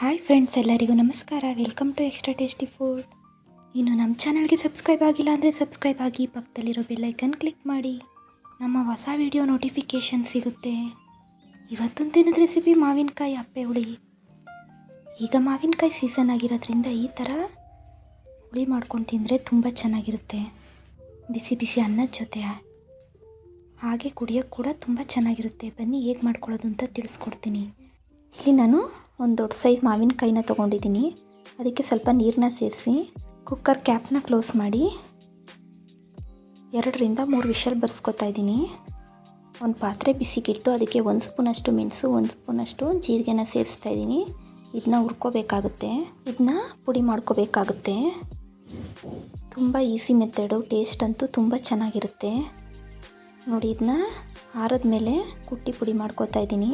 Hi friends ಎಲ್ಲರಿಗೂ ನಮಸ್ಕಾರ. Welcome to extra tasty food ಇನ್ನು ನಮ್ಮ ಚಾನಲ್ಗೆ ಸಬ್ಸ್ಕ್ರೈಬ್ ಆಗಿಲ್ಲ ಅಂದರೆ ಸಬ್ಸ್ಕ್ರೈಬ್ ಆಗಿ, ಪಕ್ಕದಲ್ಲಿರೋ ಬೆಲ್ಲೈಕನ್ ಕ್ಲಿಕ್ ಮಾಡಿ. ನಮ್ಮ ಹೊಸ ವಿಡಿಯೋ ನೋಟಿಫಿಕೇಷನ್ ಸಿಗುತ್ತೆ. ಇವತ್ತೊಂದು ದಿನದ ರೆಸಿಪಿ ಮಾವಿನಕಾಯಿ ಅಪ್ಪೆ ಹುಳಿ. ಈಗ ಮಾವಿನಕಾಯಿ ಸೀಸನ್ ಆಗಿರೋದ್ರಿಂದ ಈ ಥರ ಹುಳಿ ಮಾಡ್ಕೊಂಡು ತಿಂದರೆ ತುಂಬ ಚೆನ್ನಾಗಿರುತ್ತೆ. ಬಿಸಿ ಬಿಸಿ ಅನ್ನದ ಜೊತೆ. ಹಾಗೆ ಕುಡಿಯೋಕ್ಕೆ ಕೂಡ ತುಂಬ ಚೆನ್ನಾಗಿರುತ್ತೆ. ಬನ್ನಿ ಹೇಗೆ ಮಾಡ್ಕೊಳ್ಳೋದು ಅಂತ ತಿಳಿಸ್ಕೊಡ್ತೀನಿ. ಇಲ್ಲಿ ನಾನು ಒಂದು ದೊಡ್ಡ ಸೈಜ್ ಮಾವಿನಕಾಯಿನ ತೊಗೊಂಡಿದ್ದೀನಿ. ಅದಕ್ಕೆ ಸ್ವಲ್ಪ ನೀರನ್ನ ಸೇರಿಸಿ ಕುಕ್ಕರ್ ಕ್ಯಾಪ್ನ ಕ್ಲೋಸ್ ಮಾಡಿ, ಎರಡರಿಂದ ಮೂರು ವಿಷಲ್ ಬರ್ಸ್ಕೊತಾ ಇದ್ದೀನಿ. ಒಂದು ಪಾತ್ರೆ ಬಿಸಿಗಿಟ್ಟು, ಅದಕ್ಕೆ ಒಂದು ಸ್ಪೂನಷ್ಟು ಮೆಣಸು, ಒಂದು ಸ್ಪೂನಷ್ಟು ಜೀರಿಗೆನ ಸೇರಿಸ್ತಾ ಇದ್ದೀನಿ. ಇದನ್ನ ಹುರ್ಕೋಬೇಕಾಗುತ್ತೆ. ಇದನ್ನ ಪುಡಿ ಮಾಡ್ಕೋಬೇಕಾಗುತ್ತೆ. ತುಂಬ ಈಸಿ ಮೆಥಡು ಟೇಸ್ಟ್ ಅಂತೂ ತುಂಬ ಚೆನ್ನಾಗಿರುತ್ತೆ. ನೋಡಿ ಇದನ್ನ ಆರದ ಮೇಲೆ ಕುಟ್ಟಿ ಪುಡಿ ಮಾಡ್ಕೋತಾ ಇದ್ದೀನಿ.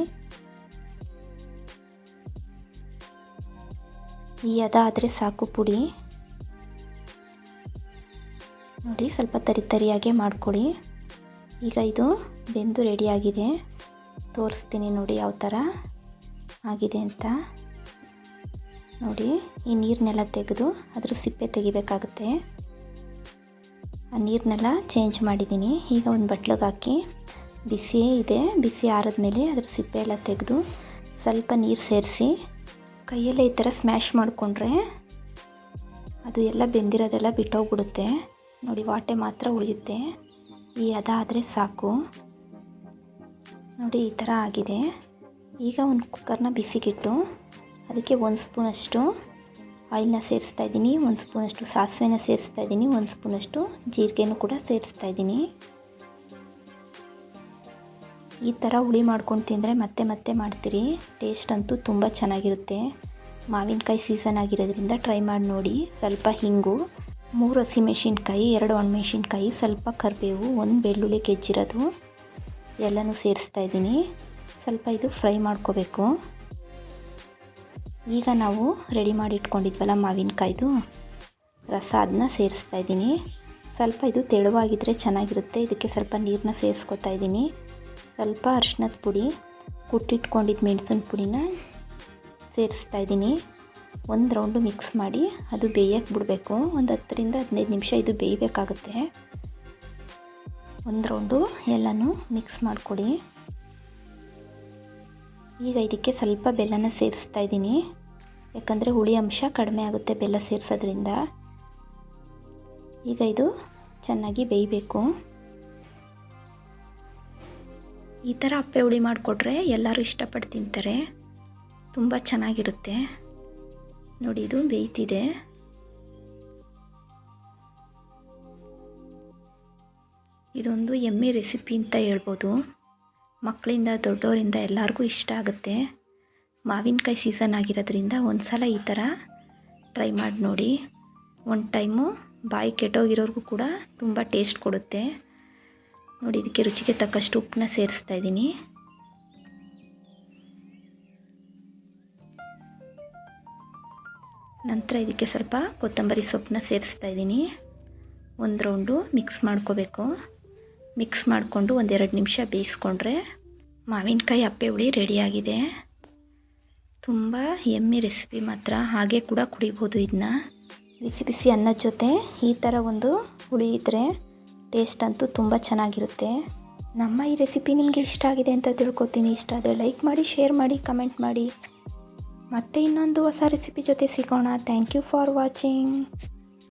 ಈ ಅದ ಆದರೆ ಸಾಕು ಪುಡಿ. ನೋಡಿ, ಸ್ವಲ್ಪ ತರಿ ತರಿಯಾಗೆ ಮಾಡ್ಕೊಳ್ಳಿ ಈಗ ಇದು ಬೆಂದು ರೆಡಿಯಾಗಿದೆ ತೋರಿಸ್ತೀನಿ ನೋಡಿ ಯಾವ ಥರ ಆಗಿದೆ ಅಂತ. ನೋಡಿ, ಈ ನೀರನ್ನೆಲ್ಲ ತೆಗೆದು ಅದ್ರ ಸಿಪ್ಪೆ ತೆಗಿಬೇಕಾಗುತ್ತೆ. ಆ ನೀರನ್ನೆಲ್ಲ ಚೇಂಜ್ ಮಾಡಿದ್ದೀನಿ. ಈಗ ಒಂದು ಬಟ್ಲಿಗೆ ಹಾಕಿ ಬಿಸಿಯೇ ಇದೆ. ಬಿಸಿ ಆರಿದ್ಮೇಲೆ ಅದ್ರ ಸಿಪ್ಪೆ ಎಲ್ಲ ತೆಗೆದು ಸ್ವಲ್ಪ ನೀರು ಸೇರಿಸಿ ಕೈಯಲ್ಲೇ ಈ ಥರ ಸ್ಮ್ಯಾಶ್ ಮಾಡಿಕೊಂಡ್ರೆ ಅದು ಎಲ್ಲ ಬೆಂದಿರೋದೆಲ್ಲ ಬಿಟ್ಟೋಗ್ಬಿಡುತ್ತೆ. ನೋಡಿ, ವಾಟೆ ಮಾತ್ರ ಉಳಿಯುತ್ತೆ. ಈ ಅದ ಆದರೆ ಸಾಕು. ನೋಡಿ, ಈ ಥರ ಆಗಿದೆ. ಈಗ ಒಂದು ಕುಕ್ಕರ್ನ ಬಿಸಿಗಿಟ್ಟು, ಅದಕ್ಕೆ ಒಂದು ಸ್ಪೂನಷ್ಟು ಆಯಿಲ್ನ ಸೇರಿಸ್ತಾ ಇದ್ದೀನಿ, ಒಂದು ಸ್ಪೂನಷ್ಟು ಸಾಸಿವೆನ ಸೇರಿಸ್ತಾ ಇದ್ದೀನಿ, ಒಂದು ಸ್ಪೂನಷ್ಟು ಜೀರಿಗೆನೂ ಕೂಡ ಸೇರಿಸ್ತಾ ಇದ್ದೀನಿ. ಈ ಥರ ಹುಳಿ ಮಾಡ್ಕೊಂಡು ತಿಂದರೆ ಮತ್ತೆ ಮತ್ತೆ ಮಾಡ್ತೀರಿ. ಟೇಸ್ಟ್ ಅಂತೂ ತುಂಬ ಚೆನ್ನಾಗಿರುತ್ತೆ. ಮಾವಿನಕಾಯಿ ಸೀಸನ್ ಆಗಿರೋದ್ರಿಂದ ಟ್ರೈ ಮಾಡಿ ನೋಡಿ. ಸ್ವಲ್ಪ ಹಿಂಗು. ಮೂರು ಹಸಿಮೆಣ್ಸಿನ್ಕಾಯಿ ಎರಡು ಒಣಮೆಣ್ಸಿನ್ಕಾಯಿ, ಸ್ವಲ್ಪ ಕರಿಬೇವು, ಒಂದು ಬೆಳ್ಳುಳ್ಳಿ ಕೆಜ್ಜಿರೋದು ಎಲ್ಲನೂ ಸೇರಿಸ್ತಾ ಇದ್ದೀನಿ. ಸ್ವಲ್ಪ ಇದು ಫ್ರೈ ಮಾಡ್ಕೋಬೇಕು. ಈಗ ನಾವು ರೆಡಿ ಮಾಡಿ ಇಟ್ಕೊಂಡಿದ್ವಲ್ಲ ಮಾವಿನಕಾಯ್ದು. ರಸ ಅದನ್ನ ಸೇರಿಸ್ತಾ ಇದ್ದೀನಿ. ಸ್ವಲ್ಪ ಇದು ತೆಳುವಾಗಿದ್ದರೆ ಚೆನ್ನಾಗಿರುತ್ತೆ. ಇದಕ್ಕೆ ಸ್ವಲ್ಪ ನೀರನ್ನ ಸೇರಿಸ್ಕೊತಾ ಇದ್ದೀನಿ. ಸ್ವಲ್ಪ ಅರ್ಶಿನದ ಪುಡಿ, ಕುಟ್ಟಿಟ್ಕೊಂಡಿದ್ದ ಮೆಣಸಿನ ಪುಡಿನ ಸೇರಿಸ್ತಾ ಇದ್ದೀನಿ. ಒಂದು ರೌಂಡು ಮಿಕ್ಸ್ ಮಾಡಿ ಅದು ಬೇಯಕ್ಕೆ ಬಿಡಬೇಕು. ಒಂದು ಹತ್ತರಿಂದ ಹದಿನೈದು ನಿಮಿಷ ಇದು ಬೇಯಬೇಕಾಗುತ್ತೆ. ಒಂದು ರೌಂಡು ಎಲ್ಲನೂ ಮಿಕ್ಸ್ ಮಾಡಿಕೊಡಿ. ಈಗ ಇದಕ್ಕೆ ಸ್ವಲ್ಪ ಬೆಲ್ಲನ ಸೇರಿಸ್ತಾ ಇದ್ದೀನಿ. ಯಾಕಂದರೆ ಹುಳಿ ಅಂಶ ಕಡಿಮೆ ಆಗುತ್ತೆ ಬೆಲ್ಲ ಸೇರಿಸೋದ್ರಿಂದ. ಈಗ ಇದು ಚೆನ್ನಾಗಿ ಬೇಯಬೇಕು. ಈ ಥರ ಅಪ್ಪೆ ಹುಳಿ ಮಾಡಿಕೊಟ್ರೆ ಎಲ್ಲರೂ ಇಷ್ಟಪಟ್ಟು ತಿಂತಾರೆ. ತುಂಬ ಚೆನ್ನಾಗಿರುತ್ತೆ. ನೋಡಿ, ಇದು ಬೇಯ್ತಿದೆ. ಇದೊಂದು ಎಮ್ಮೆ ರೆಸಿಪಿ ಅಂತ ಹೇಳ್ಬೋದು. ಮಕ್ಕಳಿಂದ, ದೊಡ್ಡವರಿಂದ ಎಲ್ಲರಿಗೂ ಇಷ್ಟ ಆಗುತ್ತೆ. ಮಾವಿನಕಾಯಿ ಸೀಸನ್ ಆಗಿರೋದ್ರಿಂದ ಒಂದು ಸಲ ಈ ಥರ ಟ್ರೈ ಮಾಡಿ ನೋಡಿ. ಒಂದು ಟೈಮು ಬಾಯಿ ಕೆಟ್ಟೋಗಿರೋರ್ಗೂ ಕೂಡ ತುಂಬ ಟೇಸ್ಟ್ ಕೊಡುತ್ತೆ. ನೋಡಿ, ಇದಕ್ಕೆ ರುಚಿಗೆ ತಕ್ಕಷ್ಟು ಉಪ್ಪನ್ನ ಸೇರಿಸ್ತಾ ಇದ್ದೀನಿ. ನಂತರ ಇದಕ್ಕೆ ಸ್ವಲ್ಪ ಕೊತ್ತಂಬರಿ ಸೊಪ್ಪನ್ನ ಸೇರಿಸ್ತಾ ಇದ್ದೀನಿ. ಒಂದು ರೌಂಡು ಮಿಕ್ಸ್ ಮಾಡ್ಕೋಬೇಕು. ಮಿಕ್ಸ್ ಮಾಡಿಕೊಂಡು ಒಂದೆರಡು ನಿಮಿಷ ಬೇಯಿಸ್ಕೊಂಡ್ರೆ ಮಾವಿನಕಾಯಿ ಅಪ್ಪೆ ಹುಳಿ ರೆಡಿಯಾಗಿದೆ ತುಂಬ ಎಮ್ಮೆ ರೆಸಿಪಿ ಮಾತ್ರ, ಹಾಗೆ ಕೂಡ ಕುಡಿಬೋದು ಇದನ್ನ ಬಿಸಿ ಬಿಸಿ ಅನ್ನದ ಜೊತೆ ಈ ಥರ ಒಂದು ಹುಳಿ ಇದ್ದರೆ ಟೇಸ್ಟ್ ಅಂತೂ ತುಂಬ ಚೆನ್ನಾಗಿರುತ್ತೆ. ನಮ್ಮ ಈ ರೆಸಿಪಿ ನಿಮಗೆ ಇಷ್ಟ ಆಗಿದೆ ಅಂತ ತಿಳ್ಕೊತೀನಿ. ಇಷ್ಟ ಆದರೆ ಲೈಕ್ ಮಾಡಿ, ಶೇರ್ ಮಾಡಿ, ಕಮೆಂಟ್ ಮಾಡಿ. ಮತ್ತೆ ಇನ್ನೊಂದು ಹೊಸ ರೆಸಿಪಿ ಜೊತೆ ಸಿಗೋಣ. Thank you for watching.